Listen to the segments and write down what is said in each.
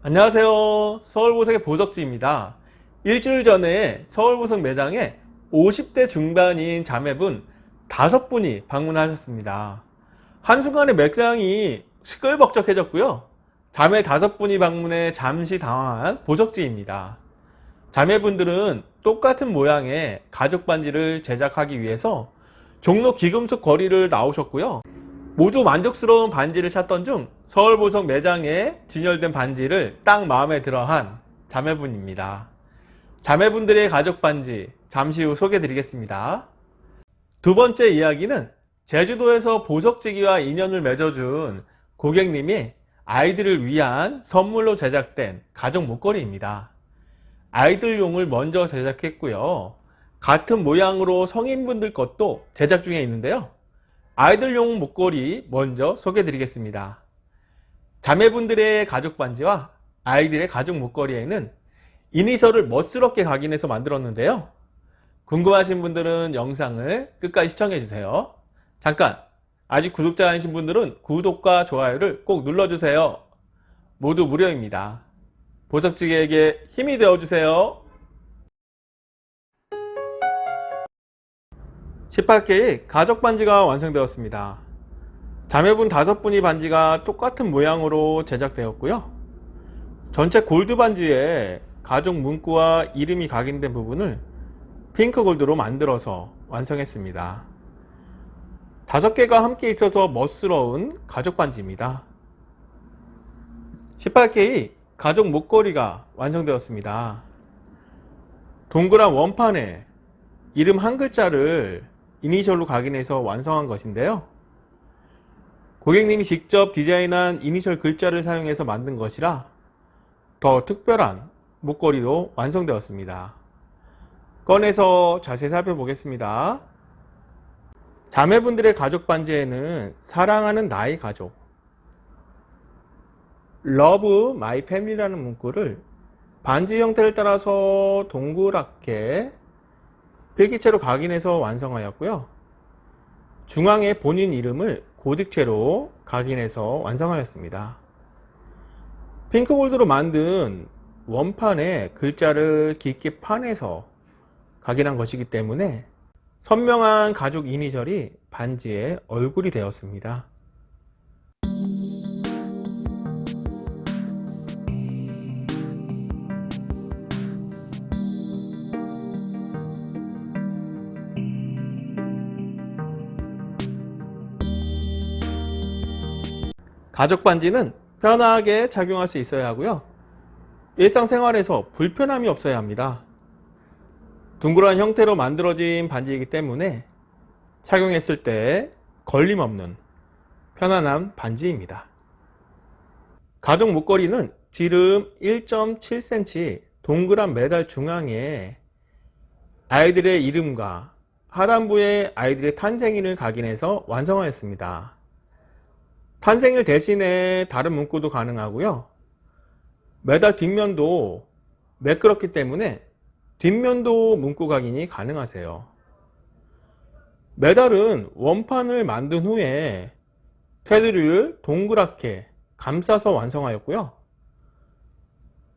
안녕하세요. 서울보석의 보석지입니다. 일주일 전에 서울보석 매장에 50대 중반인 자매분 5분이 방문하셨습니다. 한순간에 매장이 시끌벅적해졌고요. 자매 5분이 방문해 잠시 당황한 보석지입니다. 자매분들은 똑같은 모양의 가죽 반지를 제작하기 위해서 종로 기금속 거리를 나오셨고요. 모두 만족스러운 반지를 찾던 중 서울 보석 매장에 진열된 반지를 딱 마음에 들어한 자매분입니다. 자매분들의 가족 반지 잠시 후 소개해 드리겠습니다. 두 번째 이야기는 제주도에서 보석지기와 인연을 맺어준 고객님이 아이들을 위한 선물로 제작된 가족 목걸이입니다. 아이들용을 먼저 제작했고요. 같은 모양으로 성인분들 것도 제작 중에 있는데요. 아이들용 목걸이 먼저 소개해 드리겠습니다. 자매분들의 가죽 반지와 아이들의 가죽 목걸이에는 이니셜을 멋스럽게 각인해서 만들었는데요. 궁금하신 분들은 영상을 끝까지 시청해 주세요. 잠깐! 아직 구독자 아니신 분들은 구독과 좋아요를 꼭 눌러주세요. 모두 무료입니다. 보석지기에게 힘이 되어주세요. 18개의 가족 반지가 완성되었습니다. 자매분 5분이 반지가 똑같은 모양으로 제작되었고요. 전체 골드 반지에 가족 문구와 이름이 각인된 부분을 핑크 골드로 만들어서 완성했습니다. 5개가 함께 있어서 멋스러운 가족 반지입니다. 18K 가족 목걸이가 완성되었습니다. 동그란 원판에 이름 한 글자를 이니셜로 각인해서 완성한 것인데요. 고객님이 직접 디자인한 이니셜 글자를 사용해서 만든 것이라 더 특별한 목걸이로 완성되었습니다. 꺼내서 자세히 살펴보겠습니다. 자매분들의 가족 반지에는 사랑하는 나의 가족, 러브 마이 패밀리라는 문구를 반지 형태를 따라서 동그랗게 필기체로 각인해서 완성하였고요. 중앙에 본인 이름을 고딕체로 각인해서 완성하였습니다. 핑크골드로 만든 원판에 글자를 깊게 파내서 각인한 것이기 때문에 선명한 가죽 이니셜이 반지의 얼굴이 되었습니다. 가죽 반지는 편하게 착용할 수 있어야 하고요. 일상생활에서 불편함이 없어야 합니다. 둥그런 형태로 만들어진 반지이기 때문에 착용했을 때 걸림없는 편안한 반지입니다. 가죽 목걸이는 지름 1.7cm 동그란 메달 중앙에 아이들의 이름과 하단부에 아이들의 탄생일을 각인해서 완성하였습니다. 탄생일 대신에 다른 문구도 가능하고요. 메달 뒷면도 매끄럽기 때문에 뒷면도 문구 각인이 가능하세요. 메달은 원판을 만든 후에 테두리를 동그랗게 감싸서 완성하였고요.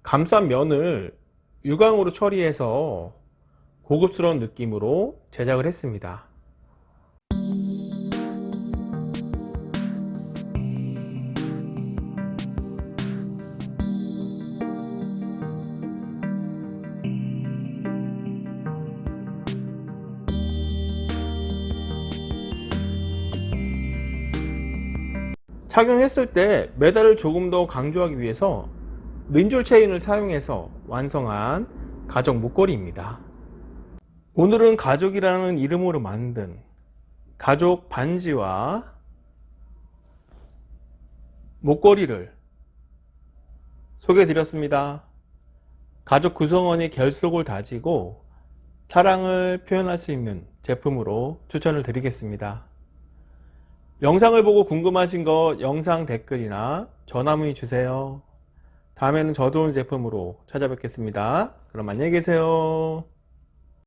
감싼 면을 유광으로 처리해서 고급스러운 느낌으로 제작을 했습니다. 착용했을 때 메달을 조금 더 강조하기 위해서 민줄 체인을 사용해서 완성한 가죽 목걸이입니다. 오늘은 가족이라는 이름으로 만든 가족 반지와 목걸이를 소개해 드렸습니다. 가족 구성원이 결속을 다지고 사랑을 표현할 수 있는 제품으로 추천을 드리겠습니다. 영상을 보고 궁금하신 거 영상 댓글이나 전화 문의 주세요. 다음에는 저 좋은 제품으로 찾아뵙겠습니다. 그럼 안녕히 계세요.